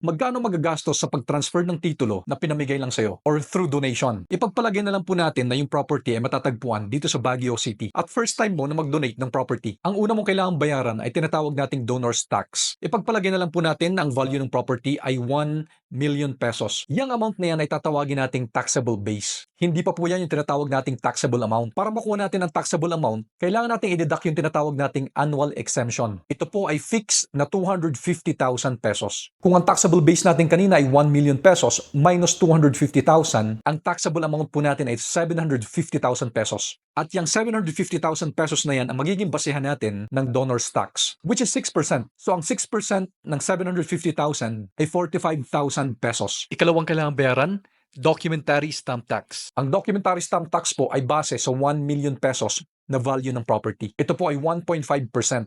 magkano magagastos sa pag-transfer ng titulo na pinamigay lang sa'yo or through donation. Ipagpalagay na lang po natin na yung property ay matatagpuan dito sa Baguio City at first time mo na mag-donate ng property. Ang una mong kailangang bayaran ay tinatawag nating donor's tax. Ipagpalagay na lang po natin na ang value ng property ay 1 million pesos. Yang amount na yan ay tatawagin nating taxable base. Hindi pa po yan yung tinatawag nating taxable amount. Para makuha natin ang taxable amount, kailangan nating i-deduct yung tinatawag nating annual exemption. Ito po ay fixed na 250,000 pesos. Kung ang taxable base natin kanina ay 1 million pesos minus 250,000, ang taxable amount po natin ay 750,000 pesos. At yung 750,000 pesos na yan ang magiging basehan natin ng donor's tax, which is 6%. So ang 6% ng 750,000 ay 45,000 pesos. Ikalawang kailangan bayaran, documentary stamp tax. Ang documentary stamp tax po ay base sa 1 million pesos na value ng property. Ito po ay 1.5%.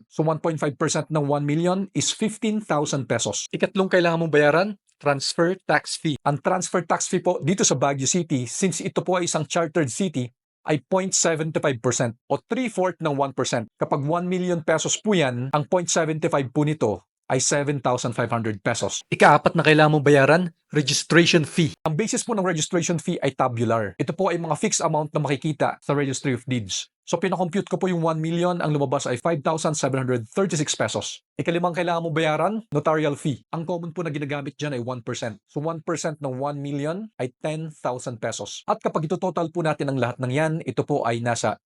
So 1.5% ng 1 million is 15,000 pesos. Ikatlong kailangan mong bayaran, transfer tax fee. Ang transfer tax fee po dito sa Baguio City, since ito po ay isang chartered city, ay 0.75% o 3-4 ng 1%. Kapag 1 million pesos po yan, ang 0.75 po nito ay 7,500 pesos. Ikaapat na kailangan mong bayaran, registration fee. Ang basis po ng registration fee ay tabular. Ito po ay mga fixed amount na makikita sa Registry of Deeds. So pinakompute ko po yung 1 million, ang lumabas ay 5,736 pesos. Ikalimang kailangan mo bayaran, notarial fee. Ang common po na ginagamit dyan ay 1%. So 1% ng 1 million ay 10,000 pesos. At kapag ito total po natin ang lahat ng yan, ito po ay nasa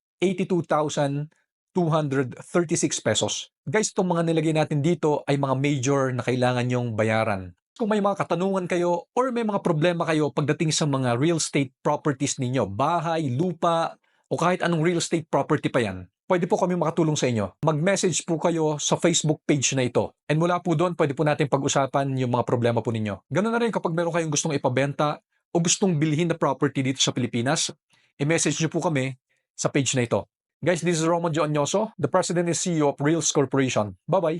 82,236 pesos. Guys, itong mga nilagay natin dito ay mga major na kailangan nyong bayaran. Kung may mga katanungan kayo or may mga problema kayo pagdating sa mga real estate properties ninyo, bahay, lupa, o kahit anong real estate property pa yan, pwede po kami makatulong sa inyo. Mag-message po kayo sa Facebook page na ito. And mula po doon, pwede po natin pag-usapan yung mga problema po ninyo. Ganun na rin kapag meron kayong gustong ipabenta o gustong bilhin na property dito sa Pilipinas, i-message nyo po kami sa page na ito. Guys, this is Roman Joanyoso, the President and CEO of Reals Corporation. Bye-bye!